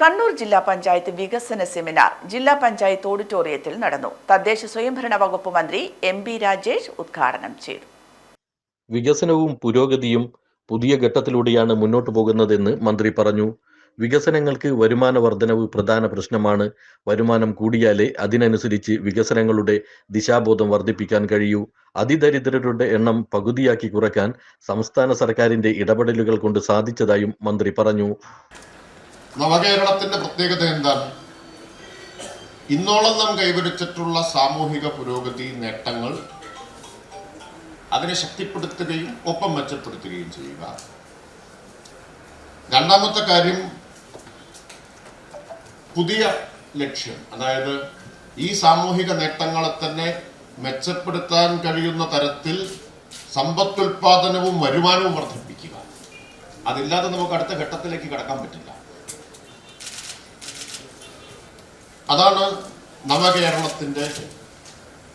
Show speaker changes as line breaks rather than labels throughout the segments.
കണ്ണൂർ ജില്ലാ പഞ്ചായത്ത് വികസന സെമിനാർ ജില്ലാ പഞ്ചായത്ത് ഓഡിറ്റോറിയത്തിൽ നടന്നു. തദ്ദേശ സ്വയംഭരണ വകുപ്പ് മന്ത്രി എം ബി രാജേഷ് ഉദ്ഘാടനം ചെയ്തു.
വികസനവും പുരോഗതിയും പുതിയ ഘട്ടത്തിലൂടെയാണ് മുന്നോട്ടു പോകുന്നതെന്ന് മന്ത്രി പറഞ്ഞു. വികസനങ്ങൾക്ക് വരുമാന വർധനവ് പ്രധാന പ്രശ്നമാണ്. വരുമാനം കൂടിയാലേ അതിനനുസരിച്ച് വികസനങ്ങളുടെ ദിശാബോധം വർദ്ധിപ്പിക്കാൻ കഴിയൂ. അതിദരിദ്രരുടെ എണ്ണം പകുതിയാക്കി കുറയ്ക്കാൻ സംസ്ഥാന സർക്കാരിന്റെ ഇടപെടലുകൾ കൊണ്ട് സാധിച്ചതായും മന്ത്രി പറഞ്ഞു.
നവകേരളത്തിന്റെ പ്രത്യേകത എന്താണ്? ഇന്നോളം നാം കൈവരിച്ചിട്ടുള്ള സാമൂഹിക പുരോഗതി നേട്ടങ്ങൾ അതിനെ ശക്തിപ്പെടുത്തുകയും ഒപ്പം മെച്ചപ്പെടുത്തുകയും ചെയ്യുക. രണ്ടാമത്തെ കാര്യം പുതിയ ലക്ഷ്യം. അതായത് ഈ സാമൂഹിക നേട്ടങ്ങളെ തന്നെ മെച്ചപ്പെടുത്താൻ കഴിയുന്ന തരത്തിൽ സമ്പത്തുൽപാദനവും വരുമാനവും വർദ്ധിപ്പിക്കുക. അതില്ലാതെ നമുക്ക് അടുത്ത ഘട്ടത്തിലേക്ക് കടക്കാൻ പറ്റില്ല. അതാണ് നവകേരളത്തിന്റെ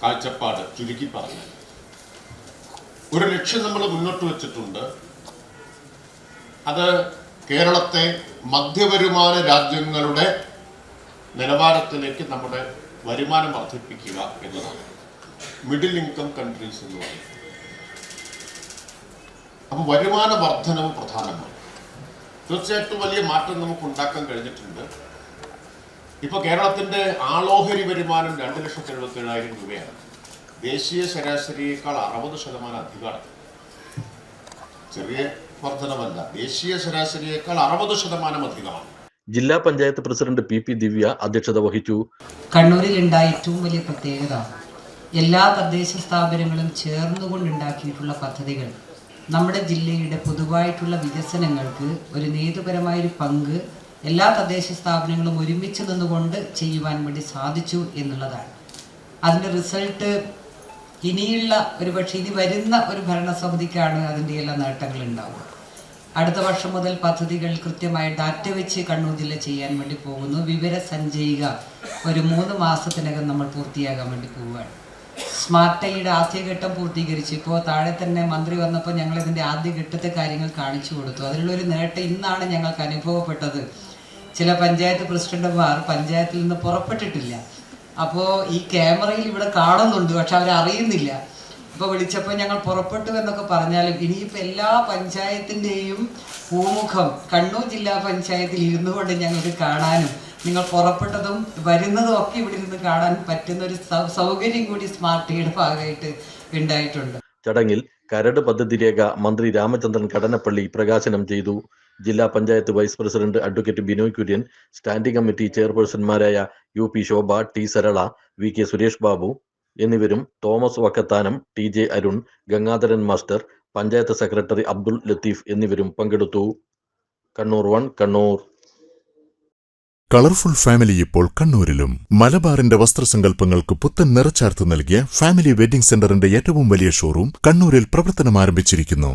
കാഴ്ചപ്പാട് ചുരുക്കി പറഞ്ഞാൽ. ഒരു ലക്ഷ്യം നമ്മൾ മുന്നോട്ട് വെച്ചിട്ടുണ്ട്. അത് കേരളത്തെ മധ്യവരുമാന രാജ്യങ്ങളുടെ നിലവാരത്തിലേക്ക് നമ്മുടെ വരുമാനം വർദ്ധിപ്പിക്കുക എന്നതാണ്. മിഡിൽ ഇൻകം കൺട്രീസ് എന്ന് പറയും അപ്പോൾ വരുമാന വർധനവ് പ്രധാനമാണ്. തീർച്ചയായിട്ടും വലിയ മാറ്റം നമുക്ക് ഉണ്ടാക്കാൻ കഴിഞ്ഞിട്ടുണ്ട്. ഇപ്പൊ കേരളത്തിന്റെ ആളോഹരി വരുമാനം രണ്ട് ലക്ഷത്തി എഴുപത്തി ഏഴായിരം രൂപയാണ്. ദേശീയ ശരാശരിയേക്കാൾ അറുപത് ശതമാനം അധികമാണ്. ചെറിയ വർധനമല്ല. ദേശീയ ശരാശരിയേക്കാൾ അറുപത് ശതമാനം അധികമാണ്.
ജില്ലാ panchayat president P P Divya അധ്യക്ഷത വഹിച്ചു.
കണ്ണൂരിൽ ഉണ്ടായ ഏറ്റവും വലിയ പ്രത്യേകത എല്ലാ തദ്ദേശ സ്ഥാപനങ്ങളും ചേർന്നുകൊണ്ടുണ്ടാക്കിയിട്ടുള്ള പദ്ധതികൾ നമ്മുടെ ജില്ലയുടെ പൊതുവായിട്ടുള്ള വികസനങ്ങൾക്ക് ഒരു നേതുപരമായൊരു പങ്ക് എല്ലാ തദ്ദേശ സ്ഥാപനങ്ങളും ഒരുമിച്ച് നിന്നുകൊണ്ട് ചെയ്യുവാൻ വേണ്ടി സാധിച്ചു എന്നുള്ളതാണ്. അതിന്റെ റിസൾട്ട് ഇനിയുള്ള ഒരു പക്ഷേ ഇനി വരുന്ന ഒരു ഭരണസമിതിക്കാണ് അതിന്റെ എല്ലാ നേട്ടങ്ങൾ ഉണ്ടാവുക. അടുത്ത വർഷം മുതൽ പദ്ധതികൾ കൃത്യമായി ഡാറ്റ വെച്ച് കണ്ണൂർ ജില്ല ചെയ്യാൻ വേണ്ടി പോകുന്നു. വിവര സഞ്ചയിക ഒരു മൂന്ന് മാസത്തിനകം നമ്മൾ പൂർത്തിയാകാൻ വേണ്ടി പോവുകയാണ്. സ്മാർട്ട് ഐയുടെ ആദ്യഘട്ടം പൂർത്തീകരിച്ചു ഇപ്പോൾ താഴെ തന്നെ മന്ത്രി വന്നപ്പോൾ ഞങ്ങൾ ഇതിന്റെ ആദ്യഘട്ടത്തെ കാര്യങ്ങൾ കാണിച്ചു കൊടുത്തു. അതിനുള്ളൊരു നേട്ടം ഇന്നാണ് ഞങ്ങൾക്ക് അനുഭവപ്പെട്ടത്. ചില പഞ്ചായത്ത് പ്രസിഡന്റുമാർ പഞ്ചായത്തിൽ നിന്ന് പുറപ്പെട്ടിട്ടില്ല. അപ്പോൾ ഈ ക്യാമറയിൽ ഇവിടെ കാണുന്നുണ്ട് പക്ഷെ അവരറിയുന്നില്ല അപ്പോൾ വിളിച്ചപ്പോൾ ഞങ്ങൾ പുറപ്പെട്ടു എന്നൊക്കെ പറഞ്ഞാലും ഇനിയിപ്പോൾ എല്ലാ പഞ്ചായത്തിന്റെയും പൂമുഖം കണ്ണൂർ ജില്ലാ പഞ്ചായത്തിൽ ഇരുന്നു കൊണ്ട് ഞങ്ങൾക്ക് കാണാനും നിങ്ങൾ പുറപ്പെട്ടതും വരുന്നതും ഒക്കെ ഇവിടെ ഇരുന്ന് കാണാൻ പറ്റുന്ന ഒരു സൗകര്യം കൂടി സ്മാർട്ട് ടിയുടെ ഭാഗമായിട്ട് ഉണ്ടായിട്ടുണ്ട്.
ചടങ്ങിൽ കരട് പദ്ധതി രേഖ മന്ത്രി രാമചന്ദ്രൻ കടനപ്പള്ളി പ്രകാശനം ചെയ്തു. ജില്ലാ panchayat vice president advocate Binoy Kurian standing committee ചെയർപേഴ്സൺമാരായ U P Shobha T Sarala V K Suresh Babu എന്നിവരും Thomas Vakkathanam T J Arun Gangadharan master panchayat secretary Abdul Latheef എന്നിവരും പങ്കെടുത്തു. Kannur one Kannur.
Colourful family ഇപ്പോൾ കണ്ണൂരിലും. മലബാറിന്റെ വസ്ത്രസങ്കല്പങ്ങൾക്ക് പുത്തൻ നിറച്ചാർത്ത് നൽകിയ family wedding സെന്ററിന്റെ ഏറ്റവും വലിയ ഷോറൂം കണ്ണൂരിൽ പ്രവർത്തനം ആരംഭിച്ചിരിക്കുന്നു